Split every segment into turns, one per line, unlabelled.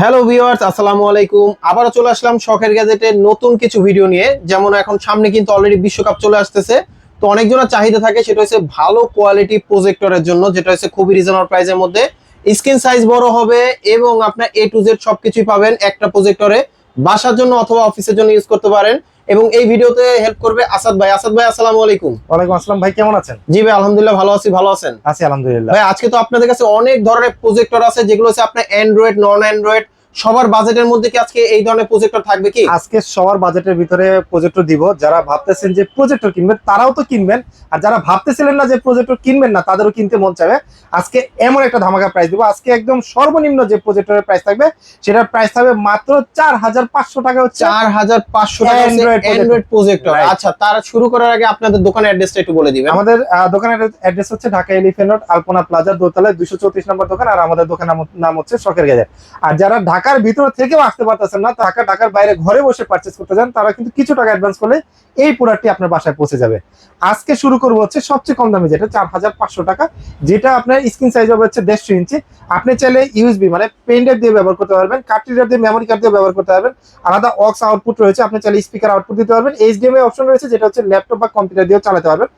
Hello viewers আসসালামু আলাইকুম। আবারও চলে আসলাম শখের গ্যাজেটের নতুন কিছু ভিডিও নিয়ে। যেমন এখন সামনে কিন্তু অলরেডি বিশ্বকাপ চলে আসতেছে। তো অনেকজনের চাহিদা থাকে, সেটা হচ্ছে ভালো কোয়ালিটি প্রজেক্টরের জন্য, যেটা হচ্ছে খুবই রিজনেবল প্রাইসের মধ্যে। স্ক্রিন সাইজ বড় হবে এবং আপনার এ টু জেড সবকিছুই পাবেন একটা প্রজেক্টরে বাসার জন্য অথবা অফিসের জন্য ইউজ করতে পারেন। এবং এই ভিডিওতে হেল্প করবে আসাদ ভাই। আসাদ ভাই আসসালামু আলাইকুম।
ওয়ালাইকুম আসসালাম ভাই কেমন আছেন?
জি ভাই আলহামদুলিল্লাহ ভালো আছি ভালো আছেন?
আছি আলহামদুলিল্লাহ।
ভাই আজকে তো আপনাদের কাছে অনেক ধরনের প্রজেক্টর আছে যেগুলো হচ্ছে আপনার অ্যান্ড্রয়েড নন অ্যান্ড্রয়েড সবার বাজেটের মধ্যে কি আজকে এই ধরনের প্রজেক্টর থাকবে কি?
আজকে সবার বাজেটের ভিতরে প্রজেক্টর দিব। যারা ভাবতেছেন যে প্রজেক্টর কিনবেন তারাও তো কিনবেন। আর যারা ভাবতেছিলেন না যে প্রজেক্টর কিনবেন না তাদেরও কিনতে মন চাবে আজকে এমন একটা ধামাকা প্রাইস দিব। আজকে একদম সর্বনিম্ন যে প্রজেক্টরের প্রাইস থাকবে সেটার প্রাইস থাকবে মাত্র চার হাজার পাঁচশো টাকা হচ্ছে
চার হাজার পাঁচশো টাকা
Android
অ্যান্ড্রয়েড প্রজেক্টর আচ্ছা তার শুরু করার আগে আপনাদের দোকানের অ্যাড্রেসটা একটু বলে দিবেন।
আমাদের দোকানের অ্যাড্রেস হচ্ছে Dhaka elephant road Alpana plaza দোতলায় দুশো চৌত্রিশ নম্বর দোকান আর আমাদের দোকানের নাম- হচ্ছে শখের গেজেট আর যারা ঢাকার ভিতর থেকেও আসতে পারতেছেন না, ঢাকা, ঢাকার বাইরে ঘরে বসে পারচেস করতে চান, তারা কিন্তু কিছু টাকা অ্যাডভান্স করলে এই প্রোডাক্টটি আপনার বাসায় পৌঁছে যাবে। আজকে শুরু করব হচ্ছে সবচেয়ে কম দামে যেটা, চার হাজার পাঁচশো টাকা, যেটা আপনার স্ক্রিন সাইজ হবে হচ্ছে দেড়শো ইঞ্চি। আপনি চাইলে ইউএসবি মানে পেন ড্রাইভ দিয়ে ব্যবহার করতে পারবেন কার্ড রিডার দিয়ে মেমোরি কার্ড দিয়ে ব্যবহার করতে পারবেন। আলাদা অক্স আউটপুট রয়েছে, আপনি চাইলে স্পিকার আউটপুট দিতে পারবেন। এইচডিএমআই অপশন রয়েছে, যেটা হচ্ছে ল্যাপটপ বা কম্পিউটার দিয়েও চালাতে পারবেন।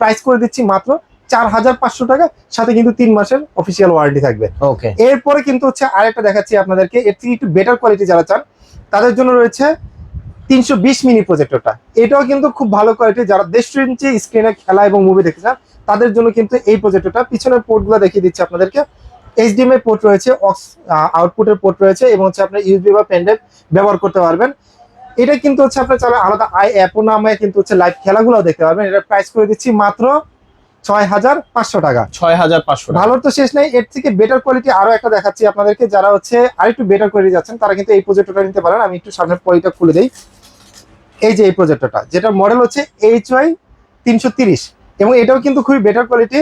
প্রাইস করে দিচ্ছি মাত্র চার হাজার পাঁচশো টাকা সাথে কিন্তু তিন মাসের অফিসিয়াল ওয়ারেন্টি থাকবে।
ওকে
এরপরে কিন্তু হচ্ছে আরেকটা দেখাচ্ছি আপনাদেরকে এর থেকে একটু বেটার কোয়ালিটি যারা চান তাদের জন্য রয়েছে তিনশো বিশ মিনি প্রজেক্টরটা এটাও কিন্তু খুব ভালো কোয়ালিটি যারা দেড়শো ইঞ্চি স্ক্রিনে খেলা এবং মুভি দেখতে চান তাদের জন্য কিন্তু এই প্রজেক্টরটা পিছনের পোর্টগুলো দেখিয়ে দিচ্ছি আপনাদেরকে। এইচডিএমআই পোর্ট রয়েছে অক্স আউটপুটের পোর্ট রয়েছে এবং হচ্ছে আপনার ইউএসবি বা পেনড্রাইভ ব্যবহার করতে পারবেন। এটা কিন্তু হচ্ছে আপনার চাইলে আলাদা আই অ্যাপও নামে কিন্তু হচ্ছে লাইভ খেলাগুলো দেখতে পারবেন। এটা প্রাইস করে দিচ্ছি মাত্র ছয় হাজার পাঁচশো টাকা।
ছয় হাজার পাঁচশো
ভালোর তো শেষ নেই এর থেকে বেটার কোয়ালিটি আরও একটা দেখাচ্ছি আপনাদেরকে। যারা হচ্ছে আরেকটু বেটার কোয়ালিটি যাচ্ছেন তারা কিন্তু এই প্রজেক্টরটা নিতে পারেন। আমি একটু সামনের পলিটা খুলে দেই। এই যে এই প্রজেক্টরটা যেটা মডেল হচ্ছে এইচ ওয়াই তিনশো তিরিশ। এবং এটাও কিন্তু খুবই বেটার কোয়ালিটি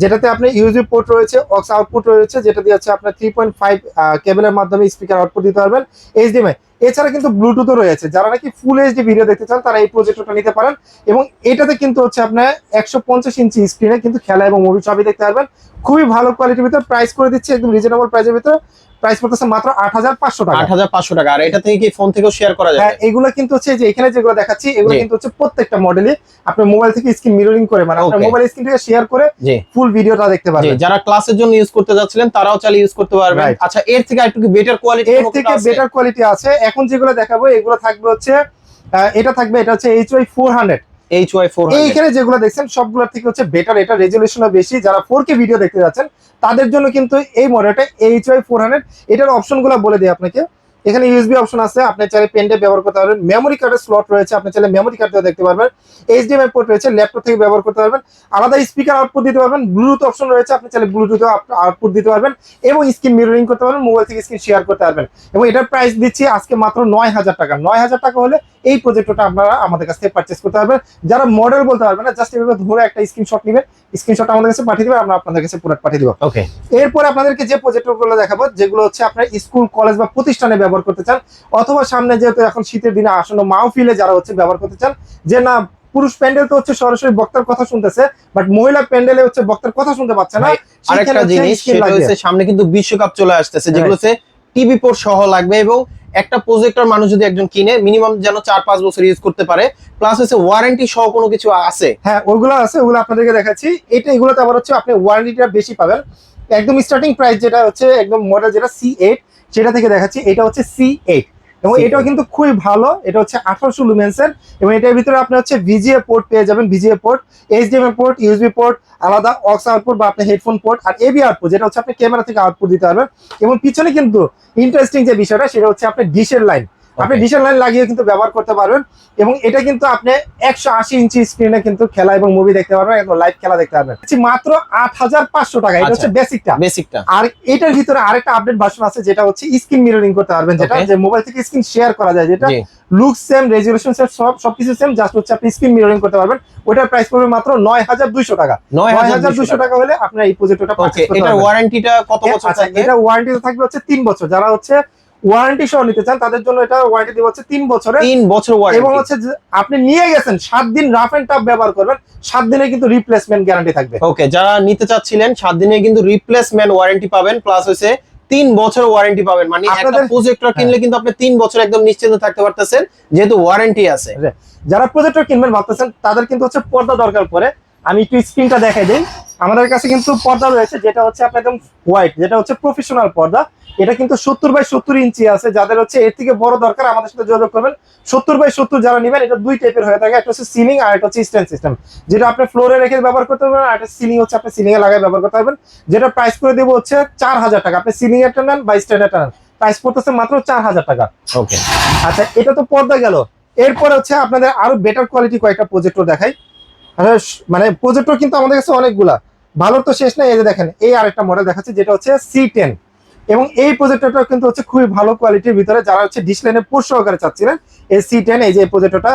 যেটাতে আপনার ইউএসবি পোর্ট রয়েছে অক্স আউটপুট রয়েছে যেটা দিয়ে হচ্ছে আপনার থ্রি পয়েন্ট ফাইভ কেবলের মাধ্যমে স্পিকার আউটপুট দিতে পারবেন। এইচডিএমআই এছাড়া কিন্তু ব্লুটুথও রয়েছে। যারা নাকি ফুল এইচডি ভিডিও দেখতে চান, তারা এই প্রজেক্টরটা নিতে পারেন। এবং এটাতে কিন্তু হচ্ছে আপনার একশো পঞ্চাশ ইঞ্চি স্ক্রিনে কিন্তু খেলা এবং মুভি সবই দেখতে পারবেন। খুবই ভালো কোয়ালিটির ভিতরে প্রাইস করে দিচ্ছে একদম রিজনেবল প্রাইসের ভিতরে। প্রাইস পড়তেছে মাত্র 8500 টাকা।
8500 টাকা। আর এটা থেকে কি ফোন থেকেও শেয়ার করা
যায়
হ্যাঁ
এগুলো কিন্তু হচ্ছে যে এখানে যেগুলো দেখাচ্ছি এগুলো কিন্তু হচ্ছে প্রত্যেকটা মডেলে আপনি মোবাইল থেকে স্ক্রিন মিররিং করে মানে আপনার মোবাইল স্ক্রিন থেকে শেয়ার করে ফুল ভিডিওটা দেখতে পারবেন।
যারা ক্লাসের জন্য ইউজ করতে যাচ্ছিলেন তারাও চাইলে ইউজ করতে পারবেন। আচ্ছা এর থেকে একটু বেটার কোয়ালিটি
এর থেকে বেটার কোয়ালিটি আছে। এখন যেগুলো দেখাবো এগুলো থাকবে হচ্ছে এটা থাকবে এটা হচ্ছে
এইচওয়াই 400
এইখানে যেগুলো দেখছেন, সবগুলোর থেকে হচ্ছে বেটার এটা রেজুলেশনও বেশি। যারা ফোর কে ভিডিও দেখতে যাচ্ছেন, তাদের জন্য কিন্তু এই মডেলটা এইচ ওয়াই ফোর হান্ড্রেড এটার অপশনগুলো বলে দিই আপনাকে। এখানে ইউএসবি অপশন আছে আপনি চাইলে পেনড্রাইভ ব্যবহার করতে পারবেন। মেমোরি কার্ডের স্লট রয়েছে আপনি চাইলে মেমোরি কার্ড দিয়ে দেখতে পারবেন। এইচডিএমআই পোর্ট রয়েছে ল্যাপটপ থেকে ব্যবহার করতে পারবেন। আলাদা স্পিকার আউটপুট দিতে পারবেন ব্লুটুথ অপশন রয়েছে আপনি চাইলে ব্লুটুথ আউটপুট দিতে পারবেন এবং স্ক্রিন মিররিং করতে পারবেন মোবাইল থেকে স্ক্রিন শেয়ার করতে পারবেন। এবং এটার প্রাইস দিচ্ছি আজকে মাত্র নয় হাজার টাকা। নয় হাজার টাকা হলে এই প্রজেক্টরটা আপনারা আমাদের কাছ থেকে পারচেস করতে পারবেন। যারা মডেল বলতে পারবেন না জাস্ট এভাবে ধরে একটা স্ক্রিনশট নেবেন স্ক্রিনশট আমাদের কাছে পাঠিয়ে দেবেন আমরা আপনাদের কাছে প্রোডাক্ট পাঠিয়ে দেবো।
ওকে
এরপর আপনাদেরকে যে প্রজেক্টরগুলো দেখাবো যেগুলো হচ্ছে আপনার স্কুল কলেজ বা প্রতিষ্ঠানে ব্যবহার করতে চান অথবা সামনে যেহেতু এখন শীতের দিনে আসন্ন মাহফিলে যারা হচ্ছে ব্যবহার করতে চান যে না পুরুষ প্যান্ডেল তো হচ্ছে সরাসরি বক্তার কথা শুনতেছে বাট মহিলা প্যান্ডেলে হচ্ছে বক্তার কথা শুনতে পাচ্ছে না
আরেকটা জিনিস সেটা হচ্ছে সামনে কিন্তু বিশ্বকাপ চলে আসতেছে যেগুলো হচ্ছে টিভি পোর্ট সহ লাগবে এবং একটা প্রজেক্টর মানুষ যদি একজন কিনে মিনিমাম যেন চার পাঁচ বছর ইউজ করতে পারে প্লাস হচ্ছে ওয়ারেন্টি সহ কোনো কিছু আছে।
হ্যাঁ ওইগুলো আছে ওগুলো আপনাদেরকে দেখাচ্ছি। এটা এগুলোতে আবার হচ্ছে আপনি ওয়ারেন্টিটা বেশি পাবেন। একদম স্টার্টিং প্রাইস যেটা হচ্ছে একদম মডেল যেটা সি এইট সেটা থেকে দেখাচ্ছি এটা হচ্ছে সি এইট এবং এটাও কিন্তু খুবই ভালো এটা হচ্ছে আঠারোশো লুমেন্সের এবং এটার ভিতরে আপনি হচ্ছে ভিজিএ পোর্ট পেয়ে যাবেন VGA port HDMI port USB port আলাদা অক্স আউটপুট বা আপনি হেডফোন পোর্ট আর এবি আউটপুট যেটা হচ্ছে আপনি ক্যামেরা থেকে আউটপুট দিতে পারবেন। এবং পিছনে কিন্তু ইন্টারেস্টিং যে বিষয়টা সেটা হচ্ছে আপনার ডিশের লাইন আপনি
Okay.
লাইন লাগিয়ে কিন্তু ব্যবহার করতে পারবেন এবং এটা কিন্তু আপনি একশো আশি ইঞ্চি স্ক্রিনে কিন্তু খেলা এবং মুভি দেখতে পারবেন একদম লাইভ খেলা দেখতে পারবেন। মাত্র আট হাজার পাঁচশো টাকা এটা
আচ্ছা।
হচ্ছে বেসিকটা
বেসিকটা
আর এটার ভিতরে আরেকটা আপডেট ভার্সন আছে যেটা হচ্ছে স্ক্রিন মিররিং করতে পারবেন যেটা যে মোবাইল থেকে স্ক্রিন শেয়ার করা যায় যেটা লুক সেম রেজলিউশন সেম সব সবকিছু সেম জাস্ট হচ্ছে আপনি স্ক্রিন মিররিং করতে পারবেন। ওটার প্রাইস পড়বে মাত্র নয় হাজার দুইশো টাকা।
নয় হাজার
দুইশো টাকা। হলে আপনার এই প্রজেক্টটা পারবেন
ওয়ারেন্টিটা কত বছর
আচ্ছা এটা ওয়ারেন্টি থাকবে হচ্ছে তিন বছর যারা হচ্ছে ওয়ারেন্টি সহ নিতে চান তাদের জন্য এটা ওয়ারেন্টি দিব হচ্ছে তিন বছরের।
তিন বছর
এবং হচ্ছে আপনি নিয়ে গেছেন সাত দিন রাফ এন্ড টাফ ব্যবহার করবেন সাত দিনে কিন্তু রিপ্লেসমেন্ট গ্যারান্টি থাকবে।
ওকে যারা নিতে চাচ্ছিলেন সাত দিনে কিন্তু রিপ্লেসমেন্ট ওয়ারেন্টি পাবেন প্লাস হচ্ছে তিন বছর ওয়ারেন্টি পাবেন। মানে একটা প্রজেক্টর কিনলে কিন্তু আপনি তিন বছর একদম নিশ্চিন্ত থাকতে পারতেছেন যেহেতু ওয়ারেন্টি আছে।
যারা প্রজেক্টর কিনবেন ভাবতেছেন তাদের কিন্তু হচ্ছে পর্দা দরকার পড়ে। আমি একটু স্ক্রিনটা দেখাই দিই। আমাদের কাছে কিন্তু পর্দা রয়েছে যেটা হচ্ছে আপনার একদম হোয়াইট যেটা হচ্ছে প্রফেশনাল পর্দা। এটা কিন্তু সত্তর বাই সত্তর ইঞ্চি আছে। যাদের হচ্ছে এর থেকে বড় দরকার আমাদের সাথে যোগাযোগ করবেন। সত্তর বাই সত্তর যারা নেবেন এটা দুই টাইপের হয়ে থাকে। একটা হচ্ছে সিলিং আর একটা হচ্ছে স্ট্যান্ড সিস্টেম যেটা আপনি ফ্লোরে রেখে ব্যবহার করতে পারবেন আর একটা সিলিং হচ্ছে আপনি সিলিং এ লাগাই ব্যবহার করতে পারবেন। যেটা প্রাইস করে দেবো হচ্ছে চার হাজার টাকা। আপনি সিলিং এর নেন বা স্ট্যান্ড এর নেন। প্রাইস পড়তেছে মাত্র চার হাজার টাকা।
ওকে
আচ্ছা এটা তো পর্দা গেল। এরপরে হচ্ছে আপনাদের আরও বেটার কোয়ালিটি কয়েকটা প্রজেক্টর দেখাই। আচ্ছা, মানে প্রজেক্টর কিন্তু আমাদের কাছে অনেকগুলা। ভালোর তো শেষ নাই এই যে দেখেন এই আরেকটা মডেল দেখাচ্ছে যেটা হচ্ছে সি টেন এবং এই প্রজেক্টরটা কিন্তু হচ্ছে খুবই ভালো কোয়ালিটির ভিতরে যারা হচ্ছে লাইনের পোর্ট সহকারে চাচ্ছিলেন এই সি টেন এই যে প্রজেক্টরটা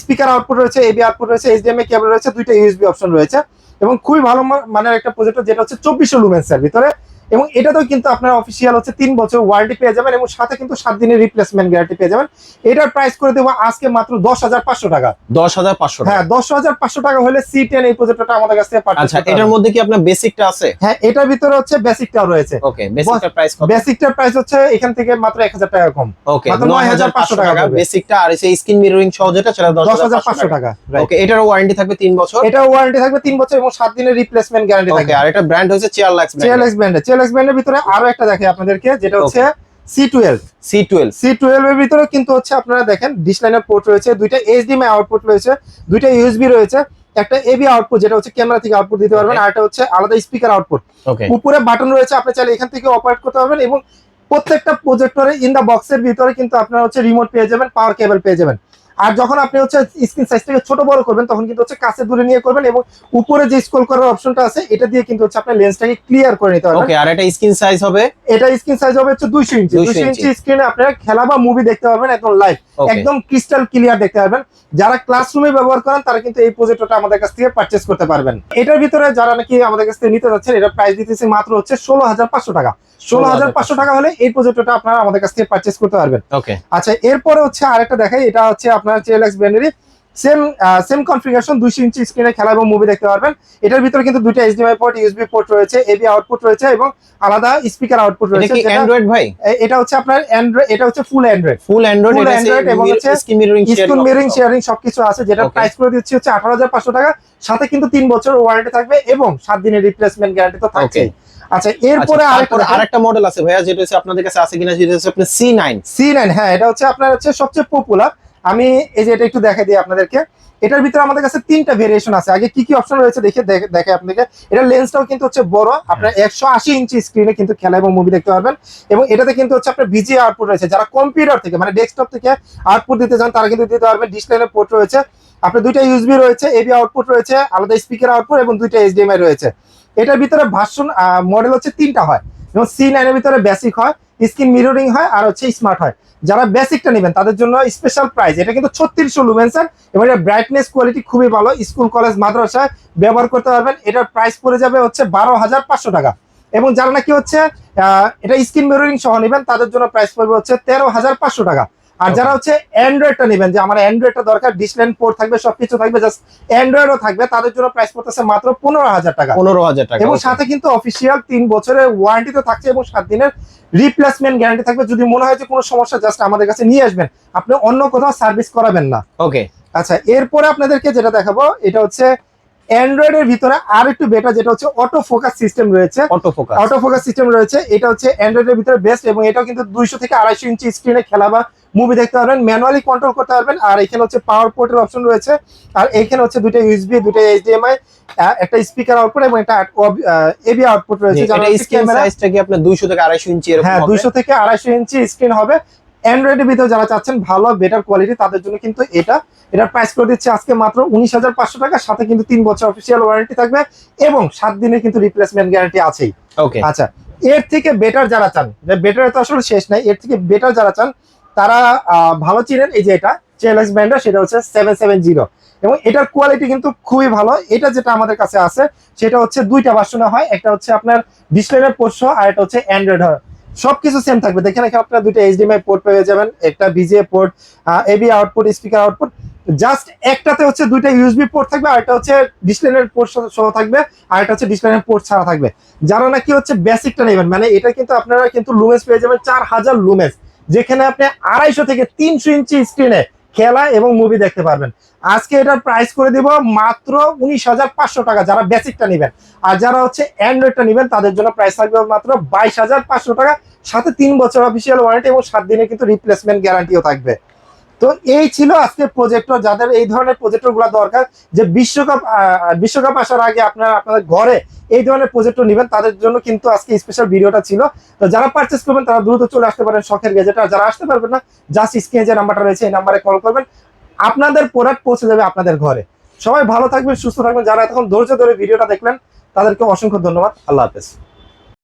স্পিকার আউটপুট রয়েছে এবি আউটপুট রয়েছে এইচডিএমআই কেবল রয়েছে, দুইটা ইউএসবি অপশন রয়েছে। এবং খুবই ভালো মানের একটা প্রজেক্টর যেটা হচ্ছে চব্বিশশো লুমেন্সের ভিতরে। এবং এটাতেও কিন্তু আপনার অফিসিয়াল হচ্ছে তিন বছর ওয়ারেন্টি পেয়ে যাবেন এবং সাথে কিন্তু সাত দিনের রিপ্লেসমেন্ট গ্যারান্টি পেয়ে যাবেন। এটার প্রাইস করে দেবো আজকে মাত্র দশ হাজার পাঁচশো টাকা।
দশ হাজার পাঁচশো
হ্যাঁ দশ হাজার পাঁচশো টাকা হলে সি টেন এই প্রজেক্টরটা আমাদের কাছ থেকে
আচ্ছা এটার মধ্যে কি আপনার বেসিকটা আছে?
হ্যাঁ এটার ভিতরে হচ্ছে বেসিকটাও রয়েছে।
ওকে বেসিকটার প্রাইস কত?
বেসিকটার প্রাইস হচ্ছে এখান থেকে মাত্র এক হাজার টাকা কম।
ওকে
মাত্র
নয় হাজার পাঁচশো টাকা বেসিকটা আর এই স্ক্রিন মিররিং সহ যেটা সেটা দশ
হাজার পাঁচশো টাকা।
ওকে এটারও ওয়ারেন্টি থাকবে তিন বছর?
এটা ওয়ারেন্টি থাকবে তিন বছর এবং সাত দিনের রিপ্লেসমেন্ট গ্যারান্টি থাকবে।
আর এটা ব্র্যান্ড হচ্ছে চেয়ার লাক্স
চিএলএক্স ব্র্যান্ডের চিএলএক্স ব্র্যান্ডের ভিতরে আরও একটা দেখে আপনাদেরকে যেটা হচ্ছে C twelve
C twelve
C twelve এর ভিতরে কিন্তু হচ্ছে আপনারা দেখেন ডিশ লাইনের পোর্ট রয়েছে দুইটা এইচডিএমআই আউটপুট রয়েছে দুইটা ইউএসবি রয়েছে একটা এবি আউটপুট যেটা হচ্ছে ক্যামেরা থেকে আউটপুট দিতে পারবেন আর একটা হচ্ছে আলাদা স্পিকার আউটপুট উপরে বাটন রয়েছে আপনি চাইলে এখান থেকে অপারেট করতে পারবেন এবং প্রত্যেকটা প্রজেক্টরে ইন দা বক্সের ভিতরে কিন্তু আপনারা হচ্ছে রিমোট পেয়ে যাবেন পাওয়ার কেবল পেয়ে যাবেন। আর যখন আপনি হচ্ছে স্ক্রিন সাইজটাকে ছোট বড় করবেন তখন কিন্তু হচ্ছে কাছে দূরে নিয়ে করবেন এবং উপরে যে স্ক্রল করার অপশনটা আছে এটা দিয়ে কিন্তু হচ্ছে আপনার লেন্সটাকে ক্লিয়ার করে নিতে পারবেন।
ওকে আর এটা স্ক্রিন সাইজ হবে?
এটা স্ক্রিন সাইজ হবে হচ্ছে দুইশো ইঞ্চি
200
ইঞ্চি। স্ক্রিনে আপনারা খেলা বা মুভি দেখতে পারবেন একদম লাইভ একদম ক্রিস্টাল ক্লিয়ার দেখতে পারবেন। যারা ক্লাসরুমে ব্যবহার করেন তারা কিন্তু এই প্রজেক্টরটা আমাদের কাছ থেকে পারচেস করতে পারবেন। এটার ভিতরে যারা নাকি আমাদের কাছ থেকে নিতে যাচ্ছেন এটা প্রাইস দিতেছে মাত্র হচ্ছে ষোলো হাজার পাঁচশো টাকা। ষোলো হাজার পাঁচশো টাকা হলে এই প্রজেক্টরটা আপনারা আমাদের কাছ থেকে পারচেস করতে পারবেন।
ওকে
আচ্ছা এরপরে হচ্ছে আরেকটা দেখাই এটা হচ্ছে আপনার চেলাক্স ব্র্যান্ডেরই সেম সেম কনফিগারেশন দুইশো ইঞ্চি স্ক্রিনে খেলা এবং মুভি দেখতে পারবেন। এটার ভিতরে কিন্তু দুইটা এইচডিএমআই পোর্ট ইউএসবি পোর্ট রয়েছে এবি আউটপুট রয়েছে এবং আলাদা স্পিকার আউটপুট রয়েছে।
অ্যান্ড্রয়েড ভাই?
এটা হচ্ছে আপনার অ্যান্ড্রয়েড এটা হচ্ছে ফুল অ্যান্ড্রয়েড
ফুল অ্যান্ড্রয়েড এটা
এবং হচ্ছে
স্ক্রিন মিররিং
শেয়ারিং সবকিছু আছে যেটা প্রাইস করে দিচ্ছি হচ্ছে আঠারো হাজার পাঁচশো টাকা। সাথে কিন্তু তিন বছর ওয়ারেন্টি থাকবে এবং সাত দিনের রিপ্লেসমেন্ট গ্যারান্টি তো থাকছে আচ্ছা এরপরে আরেকটা
আরেকটা মডেল আছে ভাইয়া যেটা হচ্ছে আপনাদের কাছে আছে কিনা সেটা হচ্ছে আপনার সি নাইন
সি নাইন হ্যাঁ এটা হচ্ছে আপনার হচ্ছে সবচেয়ে পপুলার আমি এই যে এটা একটু দেখাই দিই আপনাদেরকে। এটার ভিতরে আমাদের কাছে তিনটা ভেরিয়েশন আছে। আগে কি কি অপশন রয়েছে দেখে দেখে- আপনাকে এটা লেন্সটাও কিন্তু হচ্ছে বড়। আপনার একশো আশি ইঞ্চি স্ক্রিনে কিন্তু খেলা এবং মুভি দেখতে পারবেন। এবং এটাতে কিন্তু হচ্ছে আপনার বিজি আউটপুট রয়েছে। যারা কম্পিউটার থেকে মানে ডেস্কটপ থেকে আউটপুট দিতে চান তারা কিন্তু দিতে পারবেন। ডিসপ্লেনের পোর্ট রয়েছে। আপনার দুইটা ইউএসবি রয়েছে এবি আউটপুট রয়েছে আলাদা স্পিকার আউটপুট এবং দুইটা এইচডিএমআই রয়েছে। এটার ভিতরে ভার্সন মডেল হচ্ছে তিনটা হয়। যেমন সি নাইনের ভিতরে বেসিক হয় স্ক্রিন মিররিং হয়, আর হচ্ছে স্মার্ট হয়। যারা বেসিকটা নেবেন, তাদের জন্য স্পেশাল প্রাইস এটা কিন্তু ছত্রিশশো লুমেন্সার এবং এটা ব্রাইটনেস কোয়ালিটি খুবই ভালো। স্কুল কলেজ মাদ্রাসায় ব্যবহার করতে পারবেন। এটার প্রাইস পড়ে যাবে হচ্ছে বারো হাজার পাঁচশো টাকা। এবং যারা নাকি হচ্ছে এটা স্ক্রিন মিররিং সহ নেবেন, তাদের জন্য প্রাইস পড়বে হচ্ছে তেরো হাজার পাঁচশো টাকা। আর যারা হচ্ছে অ্যান্ড্রয়েডটা নেবেন যে আমার অ্যান্ড্রয়েডটা দরকার ডিসপ্লেন পোর্ট থাকবে সবকিছু থাকবে জাস্ট অ্যান্ড্রয়েডও থাকবে তাদের জন্য প্রাইস পড়তেছে মাত্র পনেরো হাজার টাকা।
পনেরো হাজার টাকা
এবং সাথে কিন্তু অফিসিয়াল তিন বছরের ওয়ারেন্টি তো থাকছে এবং সাত দিনের রিপ্লেসমেন্ট গ্যারান্টি থাকবে। যদি মনে হয় যে কোনো সমস্যা জাস্ট আমাদের কাছে নিয়ে আসবেন। আপনি অন্য কোথাও সার্ভিস করাবেন না।
ওকে
আচ্ছা এরপরে আপনাদেরকে যেটা দেখাবো এটা হচ্ছে অ্যান্ড্রয়েড এর ভিতরে আর একটু বেটার যেটা হচ্ছে অটো ফোকাস সিস্টেম রয়েছে।
Auto focus
auto focus system রয়েছে। এটা হচ্ছে অ্যান্ড্রয়েড এর ভিতরে বেস্ট এবং এটাও কিন্তু দুইশো থেকে আড়াইশো ইঞ্চি স্ক্রিনে খেলা বা মুভি দেখতে পারবেন। ম্যানুয়ালি কন্ট্রোল করতে পারবেন। আর এখানে হচ্ছে পাওয়ার পোর্টের অপশন রয়েছে। আর এখানে হচ্ছে দুইটা ইউএসবি দুইটা এইচডিএমআই একটা স্পিকার আউটপুট এবং একটা এবি আউটপুট রয়েছে। যারা হচ্ছে
স্ক্রিন সাইজটা কি আপনার 200 থেকে 250 ইঞ্চি এরকম
হ্যাঁ
হবে?
দুইশো থেকে আড়াইশো ইঞ্চি স্ক্রিন হবে। অ্যান্ড্রয়েডের ভিতরে যারা চাচ্ছেন ভালো বেটার কোয়ালিটি তাদের জন্য কিন্তু এটা। এটার প্রাইস করে দিচ্ছে আজকে মাত্র উনিশ হাজার পাঁচশো টাকা সাথে কিন্তু তিন বছর অফিসিয়াল ওয়ারেন্টি থাকবে এবং সাত দিনের কিন্তু রিপ্লেসমেন্ট গ্যারান্টি আছেই।
ওকে
আচ্ছা এর থেকে বেটার যারা চান বেটার তো আসলে শেষ নাই এর থেকে বেটার যারা চান তারা ভালো চিনেন এই যে এটা চেলএক্স ব্র্যান্ডের সেটা হচ্ছে সেভেন সেভেন জিরো এবং এটার কোয়ালিটি কিন্তু খুবই ভালো। এটা যেটা আমাদের কাছে আছে সেটা হচ্ছে দুইটা ভার্সনে হয় একটা হচ্ছে আপনার ডিসপ্লের পোর্ট সহ আর একটা হচ্ছে অ্যান্ড্রয়েড হয় সবকিছু সেম থাকবে। দেখেন এখানে আপনারা দুইটা এইচডিএমআই পোর্ট পেয়ে যাবেন, একটা VGA port AV output speaker output just একটাতে হচ্ছে দুইটা ইউএসবি পোর্ট থাকবে, আর একটা হচ্ছে ডিসপ্লেনের পোর্ট সহ থাকবে, আর একটা হচ্ছে ডিসপ্লেনের পোর্ট ছাড়া থাকবে। যারা নাকি হচ্ছে বেসিকটা নেবেন মানে এটা কিন্তু আপনারা কিন্তু লুমেস পেয়ে যাবেন, চার হাজার লুমেস যেখানে আপনি আড়াইশো থেকে তিনশো ইঞ্চি স্ক্রিনে খেলা এবং মুভি দেখতে পারবেন। আজকে এটার প্রাইস করে দিব মাত্র উনিশ হাজার পাঁচশো টাকা, যারা বেসিকটা নেবেন। আর যারা হচ্ছে অ্যান্ড্রয়েডটা নেবেন, তাদের জন্য প্রাইস থাকবে মাত্র বাইশ হাজার পাঁচশো টাকা। সাথে তিন বছর অফিসিয়াল ওয়ারেন্টি এবং সাত দিনে কিন্তু রিপ্লেসমেন্ট গ্যারান্টিও থাকবে। তো এই ছিল আজকে প্রজেক্টর যাদের এই ধরনের প্রজেক্টরগুলা দরকার, যে বিশ্বকাপ বিশ্বকাপ আসার আগে আপনারা আপনাদের ঘরে এই ধরনের প্রজেক্টর নেবেন, তাদের জন্য কিন্তু আজকে স্পেশাল ভিডিওটা ছিল। তো যারা পারচেস করবেন, তারা দ্রুত চলে আসতে পারেন শখের গেজেট আর যারা আসতে পারবেন না জাস্ট স্ক্রিনে যে নাম্বারটা রয়েছে, এই নাম্বারে কল করবেন। আপনাদের প্রোডাক্ট পৌঁছে যাবে আপনাদের ঘরে। সবাই ভালো থাকবেন, সুস্থ থাকবেন। যারা এতক্ষণ ধৈর্য ধরে ভিডিওটা দেখলেন, তাদেরকে অসংখ্য ধন্যবাদ। আল্লাহ হাফেজ।